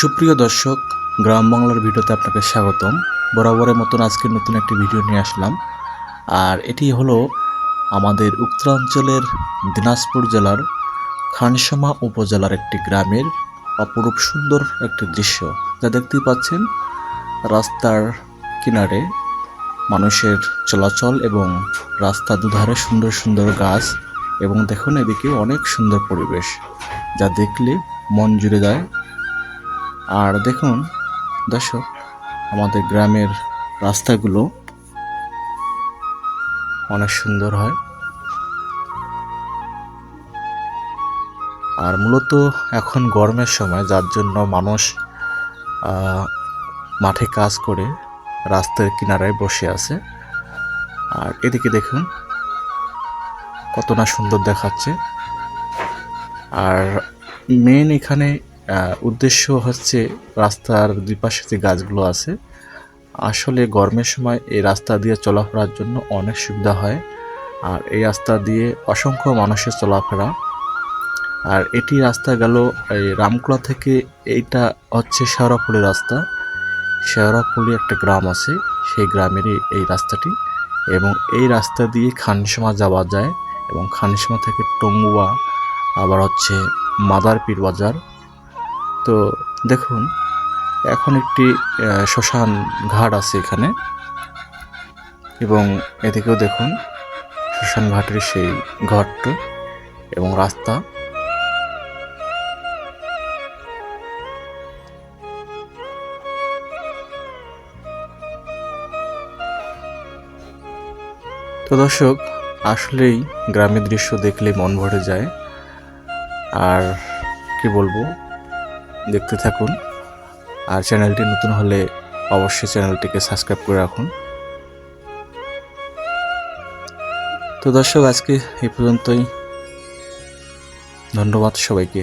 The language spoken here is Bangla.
সুপ্রিয় দর্শক, গ্রাম বাংলার ভিডিওতে আপনাকে স্বাগতম। বরাবরের মতন আজকে নতুন একটি ভিডিও নিয়ে আসলাম। আর এটি হলো আমাদের উত্তরাঞ্চলের দিনাজপুর জেলার খানসামা উপজেলার একটি গ্রামের অপরূপ সুন্দর একটি দৃশ্য। যা দেখতেই পাচ্ছেন, রাস্তার কিনারে মানুষের চলাচল এবং রাস্তা দুধারে সুন্দর সুন্দর গাছ এবং দেখুন এদিকে অনেক সুন্দর পরিবেশ। যা দেখলে মন জুড়ে যায় আর দেখুন, দর্শক, আমাদের গ্রামের রাস্তাগুলো অনেক সুন্দর হয়। আর মূলত এখন গরমের সময়, যার জন্য মানুষ মাঠে কাজ করে রাস্তার কিনারায় বসে আছে। আর এদিকে দেখুন কত না সুন্দর দেখাচ্ছে। আর মেন এখানে উদ্দেশ্য হচ্ছে রাস্তার দুই পাশে যে গাছগুলো আছে, আসলে গরমের সময় এই রাস্তা দিয়ে চলাফেরার জন্য অনেক সুবিধা হয়। আর এই রাস্তা দিয়ে অসংখ্য মানুষের চলাফেরা। আর এটি রাস্তা গেল এই রামকুলা থেকে এইটা হচ্ছে শেওড়াফুলি রাস্তা। শেওড়াফুলি একটা গ্রাম আছে, সেই গ্রামেরই এই রাস্তাটি। এবং এই রাস্তা দিয়ে খানসমা যাওয়া যায় এবং খানসমা থেকে টঙ্গুয়া আবার হচ্ছে মাদারপীর বাজার। তো দেখুন, এখন একটি শ্মশান ঘাট আছে এখানে। এবং এদিকেও দেখুন, শ্মশান ঘাটের সেই ঘরটা এবং রাস্তা। তো দর্শক, আসলেই গ্রামের দৃশ্য দেখলে মন ভরে যায়। আর কি বলব? দেখতে থাকুন। আর চ্যানেলটি নতুন হলে অবশ্যই চ্যানেলটিকে সাবস্ক্রাইব করে রাখুন। তো দর্শক, আজকে এই পর্যন্তই। ধন্যবাদ সবাইকে।